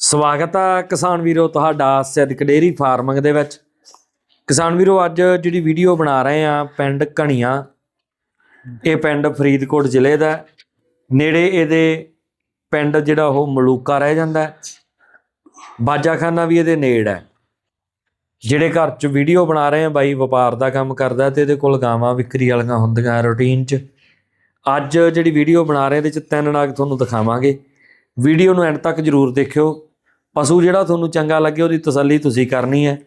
ਸਵਾਗਤ ਆ ਕਿਸਾਨ ਵੀਰੋ ਤੁਹਾਡਾ ਸਿੱਧਕ ਡੇਰੀ ਫਾਰਮਿੰਗ ਦੇ ਵਿੱਚ। ਕਿਸਾਨ ਵੀਰੋ, ਅੱਜ ਜਿਹੜੀ ਵੀਡੀਓ ਬਣਾ ਰਹੇ ਆ ਪਿੰਡ ਕਣੀਆਂ ਇਹ ਪਿੰਡ ਫਰੀਦਕੋਟ ਜ਼ਿਲ੍ਹੇ ਦਾ ਨੇੜੇ ਇਹਦੇ ਪਿੰਡ ਜਿਹੜਾ ਉਹ ਮਲੂਕਾ ਰਹਿ ਜਾਂਦਾ ਬਾਜਾਖਾਨਾ ਵੀ ਇਹਦੇ ਨੇੜ ਹੈ। ਜਿਹੜੇ ਘਰ 'ਚ ਵੀਡੀਓ ਬਣਾ ਰਹੇ ਆ, ਬਾਈ ਵਪਾਰ ਦਾ ਕੰਮ ਕਰਦਾ ਤੇ ਇਹਦੇ ਕੋਲ ਗਾਵਾਂ ਵਿਕਰੀ ਵਾਲੀਆਂ ਹੁੰਦੀਆਂ ਰੂਟੀਨ 'ਚ। ਅੱਜ ਜਿਹੜੀ ਵੀਡੀਓ ਬਣਾ ਰਹੇ, ਇਹਦੇ 'ਚ ਤਿੰਨ ਨਾਗ ਤੁਹਾਨੂੰ ਦਿਖਾਵਾਂਗੇ। ਵੀਡੀਓ ਨੂੰ ਐਂਡ ਤੱਕ ਜਰੂਰ ਦੇਖਿਓ। ਪਸ਼ੂ ਜਿਹੜਾ ਤੁਹਾਨੂੰ ਚੰਗਾ ਲੱਗੇ ਉਹਦੀ ਤਸੱਲੀ ਤੁਸੀਂ ਕਰਨੀ ਹੈ।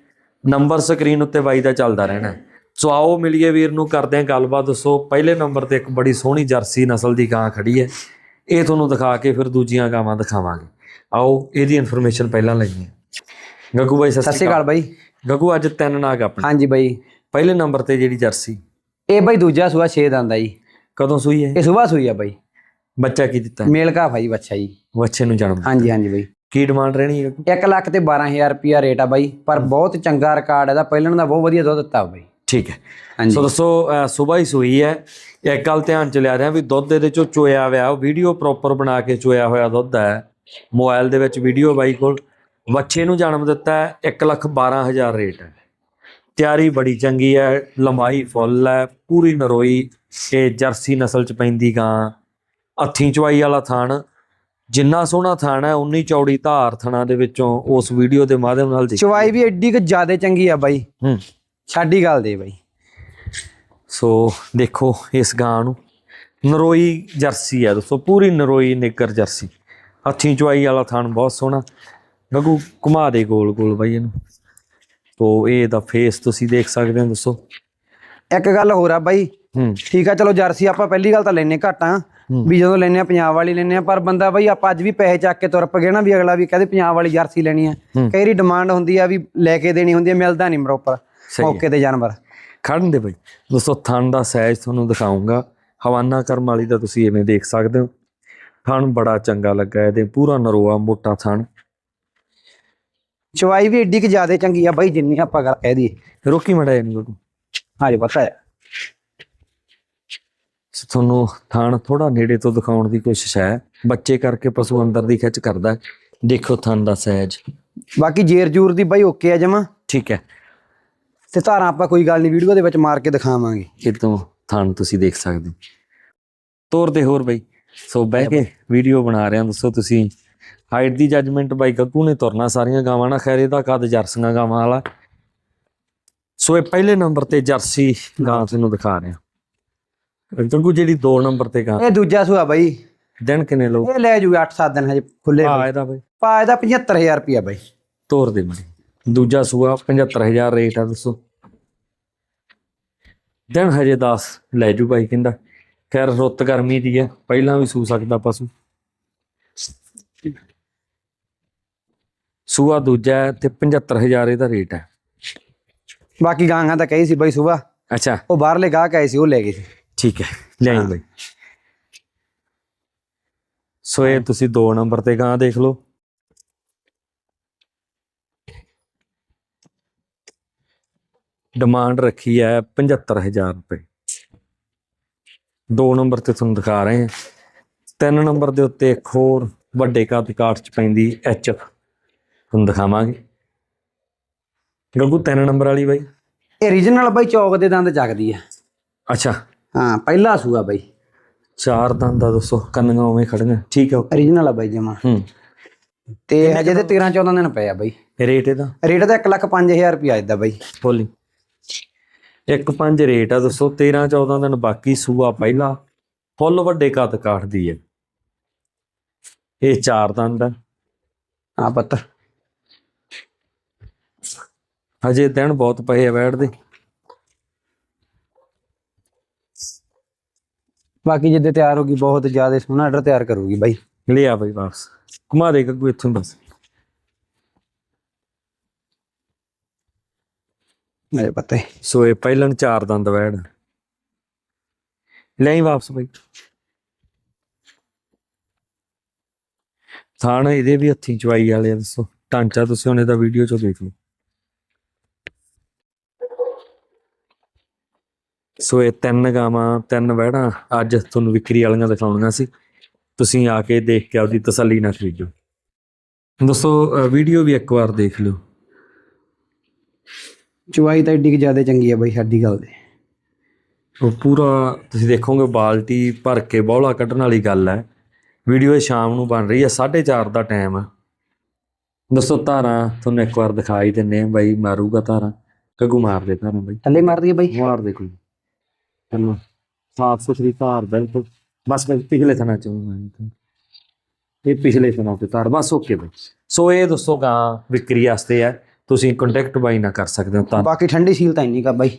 ਨੰਬਰ ਸਕਰੀਨ ਉੱਤੇ ਬਾਈ ਦਾ ਚੱਲਦਾ ਰਹਿਣਾ ਹੈ। ਸੋ ਆਓ ਮਿਲੀਏ ਵੀਰ ਨੂੰ ਕਰਦੇ ਹਾਂ ਗੱਲਬਾਤ। ਦੱਸੋ ਪਹਿਲੇ ਨੰਬਰ ਤੇ ਇੱਕ ਬੜੀ ਸੋਹਣੀ ਜਰਸੀ ਨਸਲ ਦੀ ਗਾਂ ਖੜੀ ਹੈ। ਇਹ ਤੁਹਾਨੂੰ ਦਿਖਾ ਕੇ ਫਿਰ ਦੂਜੀਆਂ ਗਾਵਾਂ ਦਿਖਾਵਾਂਗੇ। ਆਓ ਇਹਦੀ ਇਨਫੋਰਮੇਸ਼ਨ ਪਹਿਲਾਂ ਲਈਏ। ਗੱਗੂ ਬਾਈ ਸਤਿ ਸ਼੍ਰੀ ਅਕਾਲ। ਬਾਈ। ਗੱਗੂ ਅੱਜ ਤਿੰਨ ਨਾਗ ਆਪਣੇ। ਹਾਂਜੀ ਬਾਈ। ਪਹਿਲੇ ਨੰਬਰ ਤੇ ਜਿਹੜੀ ਜਰਸੀ। ਇਹ ਬਾਈ ਦੂਜਾ ਸੂਆ 6 ਦੰਦ ਆ ਜੀ। ਕਦੋਂ ਸੂਈ ਹੈ? ਇਹ ਸਵੇਰ ਸੂਈ ਆ ਬਾਈ। ਬੱਚਾ ਕੀ ਦਿੱਤਾ? ਮੇਲ ਘਾਫਾ ਜੀ ਬੱਚਾ ਜੀ। ਬੱਚੇ ਨੂੰ ਜਨਮ ਹਾਂਜੀ ਹਾਂਜੀ ਬਾਈ। ਕੀ ਡਿਮਾਂਡ ਰਹਿਣੀ ਹੈ ਗੱਗੂ 1 ਲੱਖ ਤੇ 12000 ਰੁਪਿਆ ਰੇਟ ਆ ਬਾਈ ਪਰ ਬਹੁਤ ਚੰਗਾ ਰਿਕਾਰਡ ਇਹਦਾ ਪਹਿਲਣ ਦਾ ਬਹੁਤ ਵਧੀਆ ਦੁੱਧ ਦਿੱਤਾ ਬਾਈ। ਠੀਕ ਹੈ। ਹਾਂਜੀ। ਸੋ ਦੱਸੋ ਸਵੇਰ ਹੀ ਸੂਈ ਹੈ। ਇੱਕ ਗੱਲ ਧਿਆਨ ਚ ਲਿਆ ਰਿਹਾ ਵੀ ਦੁੱਧ ਇਹਦੇ ਚੋਂ ਚੋਇਆ ਹੋਇਆ ਉਹ ਵੀਡੀਓ ਪ੍ਰੋਪਰ ਬਣਾ ਕੇ ਚੋਇਆ ਹੋਇਆ ਦੁੱਧ ਹੈ। ਮੋਬਾਈਲ ਦੇ ਵਿੱਚ ਵੀਡੀਓ ਬਾਈ ਕੋਲ। ਬੱਚੇ ਨੂੰ ਜਨਮ ਦਿੱਤਾ ਹੈ 1 ਲੱਖ 12000 ਰੇਟ ਹੈ। ਤਿਆਰੀ ਬੜੀ ਚੰਗੀ ਹੈ ਲੰਬਾਈ ਫੁੱਲ ਹੈ ਪੂਰੀ ਨਰੋਈ ਇਹ ਜਰਸੀ ਨਸਲ ਚ ਪੈਂਦੀ ਗਾਂ। ਅੱਥੀ ਚਵਾਈ ਵਾਲਾ ਥਣ ਜਿੰਨਾ ਸੋਹਣਾ ਥਣ ਹੈ ਉਨੀ ਚੌੜੀ ਧਾਰ ਥਣਾ ਦੇ ਵਿੱਚੋਂ ਉਸ ਵੀਡੀਓ ਦੇ ਮਾਧਿਅਮ ਨਾਲ ਦੇਖ। ਚਵਾਈ ਵੀ ਐਡੀ ਕੁ ਜ਼ਿਆਦਾ ਚੰਗੀ ਆ ਬਾਈ। ਹੂੰ। ਛਾਡੀ ਗੱਲ ਦੇ ਬਾਈ। ਸੋ ਦੇਖੋ ਇਸ ਗਾਂ ਨੂੰ। ਨਰੋਈ ਜਰਸੀ ਹੈ ਦੋਸਤੋ ਪੂਰੀ ਨਰੋਈ ਨਿੱਗਰ ਜਰਸੀ। ਹੱਥੀਂ ਚੁਆਈ ਵਾਲਾ ਥਣ ਬਹੁਤ ਸੋਹਣਾ। ਗੱਗੂ ਘੁਮਾ ਦੇ ਗੋਲ ਗੋਲ ਬਾਈ ਇਹਨੂੰ। ਤੋ ਇਹ ਦਾ ਫੇਸ ਤੁਸੀਂ ਦੇਖ ਸਕਦੇ ਹੋ ਦੋਸਤੋ। ਇੱਕ ਗੱਲ ਹੋਰ ਆ ਬਾਈ। ਹੂੰ। ਠੀਕ ਆ ਚਲੋ ਜਰਸੀ ਆਪਾਂ ਪਹਿਲੀ ਗੱਲ ਤਾਂ ਲੈਨੇ ਘੱਟ ਆ। ਵੀ ਜਦੋਂ ਲੈਨੇ ਆ ਪੰਜਾਬ ਵਾਲੀ ਲੈਨੇ ਆ ਪਰ ਬੰਦਾ ਬਾਈ ਆਪਾਂ ਅੱਜ ਵੀ ਪੈਸੇ ਚੱਕ ਕੇ ਤੁਰ ਪਗੇ ਨਾ ਵੀ ਅਗਲਾ ਵੀ ਕਹਦੇ ਪੰਜਾਬ ਵਾਲੀ ਜਰਸੀ ਲੈਣੀ ਆ ਕਈ ਵਾਰੀ ਡਿਮਾਂਡ ਹੁੰਦੀ ਆ ਵੀ ਲੈ ਕੇ ਦੇਣੀ ਹੁੰਦੀ ਆ ਮਿਲਦਾ ਨਹੀਂ ਪ੍ਰੋਪਰ। ਮੌਕੇ ਤੇ ਜਾਨਵਰ। ਖੜਨ ਦੇ ਬਾਈ। ਦੋਸਤੋ ਥਣ ਦਾ ਸਾਈਜ਼ ਤੁਹਾਨੂੰ ਦਿਖਾਉਂਗਾ। ਹਵਾਨਾ ਕਰਮ ਵਾਲੀ ਦਾ ਤੁਸੀਂ ਐਵੇਂ ਦੇਖ ਸਕਦੇ ਹੋ। ਥਣ ਬੜਾ ਚੰਗਾ ਲੱਗਾ ਇਹਦੇ ਪੂਰਾ ਨਰੋਆ ਮੋਟਾ ਥਣ। ਚਵਾਈ ਵੀ ਐਡੀ ਕੁ ਜ਼ਿਆਦਾ ਚੰਗੀ ਆ ਬਾਈ ਜਿੰਨੀ ਆਪਾਂ ਗੱਲ ਕਹਿ ਦਈਏ। ਰੋਕੀ ਮੜਾ ਇਹਨੂੰ। ਹਾਂਜੀ ਪਤਾ ਹੈ ਤੁਹਾਨੂੰ ਥਣ ਥੋੜਾ ਨੇੜੇ ਤੋਂ ਦਿਖਾਉਣ ਦੀ ਕੋਸ਼ਿਸ਼ ਹੈ। ਬੱਚੇ ਕਰਕੇ ਪਸ਼ੂ ਅੰਦਰ ਦੀ ਖਿੱਚ ਕਰਦਾ। ਦੇਖੋ ਥਣ ਦਾ ਸਾਈਜ਼ ਬਾਕੀ ਜੇਰ ਜੂਰ ਦੀ ਬਾਈ ਓਕੇ ਆ ਜਮਾ। ਠੀਕ ਹੈ। ਤੇ ਧਾਰਾਂ ਆਪਾਂ ਕੋਈ ਗੱਲ ਨਹੀਂ ਵੀਡੀਓ ਦੇ ਵਿੱਚ ਮਾਰ ਕੇ ਦਿਖਾਵਾਂਗੇ। ਇਹ ਤੋਂ ਥਣ ਤੁਸੀਂ ਦੇਖ ਸਕਦੇ ਤੋਰ ਦੇ ਹੋਰ ਬਈ। ਸੋ ਬਹਿ ਕੇ ਵੀਡੀਓ ਬਣਾ ਰਹੇ ਹਾਂ। ਦੱਸੋ ਤੁਸੀਂ ਹਾਈਟ ਦੀ ਜੱਜਮੈਂਟ ਬਾਈ ਗੱਗੂ ਨੇ ਤੁਰਨਾ ਸਾਰੀਆਂ ਗਾਵਾਂ ਨਾਲ ਖੈਰ ਇਹਦਾ ਕੱਦ ਜਰਸੀਆਂ ਗਾਵਾਂ ਵਾਲਾ। ਸੋ ਇਹ ਪਹਿਲੇ ਨੰਬਰ ਤੇ ਜਰਸੀ ਗਾਂ ਤੁਹਾਨੂੰ ਦਿਖਾ ਰਹੇ। ਹਾਂ ਗੱਗੂ ਜਿਹੜੀ 2 ਨੰਬਰ ਤੇ ਗਾਂ ਇਹ ਦੂਜਾ ਸੂਆ ਬਾਈ। ਦਿਨ ਕਿੰਨੇ ਲੋ ਇਹ ਲੈ ਜੂਗਾ 8-7 ਦਿਨ ਹਜੇ ਖੁੱਲੇ ਆ ਇਹਦਾ ਬਈ। ਪਾ ਇਹਦਾ 75000 ਰੁਪਿਆ ਬਾਈ। ਤੋਰ ਦੇ ਮੜੀ ਦੂਜਾ ਸੂਆ 75000 ਰੇਟ ਆ ਦੱਸੋ। ਦਿਨ ਹਜੇ 10 ਲੈ ਜੂ ਭਾਈ ਕਹਿੰਦਾ। ਖੈਰ ਰੁੱਤ ਗਰਮੀ ਦੀ ਹੈ ਪਹਿਲਾਂ ਵੀ ਸੂ ਸਕਦਾ ਪਸ਼ੂ। ਸੂਆ ਦੂਜਾ ਤੇ 75000 ਇਹਦਾ ਰੇਟ ਹੈ। ਬਾਕੀ ਗਾਂਗਾ ਤਾਂ ਕਹੀ ਸੀ ਬਾਈ ਸੁਬਾ ਅੱਛਾ। ਉਹ ਬਾਹਰਲੇ ਗਾਹਕ ਆਏ ਸੀ ਉਹ ਲੈ ਗਏ ਸੀ। ਠੀਕ ਹੈ ਲੈ ਆਈ ਬਾਈ। ਸੋ ਇਹ ਤੁਸੀਂ 2 ਨੰਬਰ ਤੇ ਗਾਂ ਦੇਖ ਲਓ। ਡਿਮਾਂਡ ਰੱਖੀ ਹੈ 75000 ਰੁਪਏ। 2 ਨੰਬਰ ਤੇ ਤੁਹਾਨੂੰ ਦਿਖਾ ਰਹੇ ਹਾਂ। 3 ਨੰਬਰ ਦੇ ਉੱਤੇ ਇੱਕ ਹੋਰ ਵੱਡੇ ਕੱਦ ਕਾਠ ਚ ਪੈਂਦੀ ਐਚ ਤੁਹਾਨੂੰ ਦਿਖਾਵਾਂਗੇ। ਗੱਗੂ 3 ਨੰਬਰ ਵਾਲੀ ਬਾਈ। ਇਹ ਰੀਜਨਲ ਬਾਈ ਚੌਕ ਦੇ ਦੰਦ ਚੱਕਦੀ ਆ ਅੱਛਾ। ਹਾਂ ਪਹਿਲਾ ਸੂਆ ਬਾਈ। ਚਾਰ ਦੰਦ ਦਾ ਦੱਸੋ ਕੰਨੀਆਂ ਉਵੇਂ ਖੜੀਆਂ। ਠੀਕ ਹੈ ਰੀਜਨਲ ਆ ਬਾਈ ਜਮਾ। ਹੂੰ। ਤੇ ਹਜੇ ਤੇ 13 14 ਦਿਨ ਪਏ ਆ ਬਾਈ। ਰੇਟ ਇਹਦਾ? ਰੇਟ ਤਾਂ 1 ਲੱਖ 5000 ਰੁਪਿਆ ਇਦਾਂ ਬਾਈ। ਬੋਲੀ। ਇੱਕ ਪੰਜ ਰੇਟ ਆ ਦੱਸੋ 13 14 ਦਿਨ ਬਾਕੀ ਸੂਆ ਪਹਿਲਾ ਫੁੱਲ ਵੱਡੇ ਕੱਦ ਕਾਟਦੀ ਹੈ। ਇਹ ਚਾਰ ਦੰਦ ਆ। ਹਾਂ ਪੁੱਤ। ਹਜੇ ਦਿਨ ਬਹੁਤ ਪਏ ਆ ਬੈਠਦੇ। ਬਾਕੀ ਜਿੱਦੇ ਤਿਆਰ ਹੋਗੀ ਬਹੁਤ ਜ਼ਿਆਦਾ ਸੋਹਣਾ ਆਰਡਰ ਤਿਆਰ ਕਰੂਗੀ ਬਾਈ। ਲਿਆ ਬਈ ਵਾਪਸ। ਘੁਮਾ ਦੇ ਗੱਗੂ ਇੱਥੋਂ ਹੀ ਬਸ। ਮੇਰੇ ਪਤਾ। ਹੈ ਸੋ ਇਹ ਪਹਿਲਣ ਚਾਰ ਦੰਦ ਬੈੜ ਲੈ ਆਈ ਵਾਪਸ ਬਈ। ਥਾਣ ਇਹਦੇ ਵੀ ਹੱਥੀਂ ਚਵਾਈ ਵਾਲੇ ਆ ਦੱਸੋ। ਢਾਂਚਾ ਤੁਸੀਂ ਹੁਣ ਇਹਦਾ ਵੀਡੀਓ ਚੋਂ ਦੇਖ ਲਓ। ਸੋ ਇਹ ਤਿੰਨ ਗਾਵਾਂ ਤਿੰਨ ਵਹਿੜਾਂ ਅੱਜ ਤੁਹਾਨੂੰ ਵਿਕਰੀ ਵਾਲੀਆਂ ਦਿਖਾਉਣੀਆਂ ਸੀ। ਤੁਸੀਂ ਆ ਕੇ ਦੇਖ ਕੇ ਆਪਦੀ ਤਸੱਲੀ ਨਾਲ ਖਰੀਦੋ। ਦੋਸਤੋ ਵੀਡੀਓ ਵੀ ਇੱਕ ਵਾਰ ਦੇਖ ਲਿਓ। ਚੁਆਈ ਤਾਂ ਏਡੀ ਕਿ ਜ਼ਿਆਦਾ ਚੰਗੀ ਆ ਬਾਈ ਸਾਡੀ ਗੱਲ ਦੇ ਉਹ ਪੂਰਾ ਤੁਸੀਂ ਦੇਖੋਗੇ ਬਾਲਟੀ ਭਰ ਕੇ ਬੌਲਾ ਕੱਢਣ ਵਾਲੀ ਗੱਲ ਹੈ। ਵੀਡੀਓ ਸ਼ਾਮ ਨੂੰ ਬਣ ਰਹੀ ਹੈ 4:30 ਦਾ ਟਾਈਮ ਹੈ ਦੱਸੋ ਧਾਰਾਂ ਤੁਹਾਨੂੰ ਇੱਕ ਵਾਰ ਦਿਖਾਈ ਦਿੰਨੇ ਆ ਬਾਈ ਮਾਰੂਗਾ ਧਾਰਾਂ। ਕਗੂ ਮਾਰ ਦੇ ਧਾਰਾਂ ਬਾਈ। ਥੱਲੇ ਮਾਰਦੀ ਆ ਬਾਈ। ਮਾਰ ਦੇ ਕੋਈ। ਚਲੋ ਸਾਫ਼ ਸੁਥਰੀ ਧਾਰ ਬਿਲਕੁਲ ਬਸ ਮੈਂ ਪਿਛਲੇ ਥਣਾ ਚੋਂ ਇਹ ਪਿਛਲੇ ਥਣਾ ਤੇ ਧਾਰ, ਬਸ ਓਕੇ ਬਾਈ। ਸੋ ਇਹ ਦੋਸਤੋ ਗਾਂ ਵਿਕਰੀ ਵਾਸਤੇ ਹੈ ਤੁਸੀਂ ਕੰਟੈਕਟ ਬਾਈ ਨਾ ਕਰ ਸਕਦੇ ਹੋ ਤਾਂ। ਬਾਕੀ ਠੰਡੀ ਸੀਲ ਤਾਂ ਇੰਨੀ ਕਾ ਬਾਈ।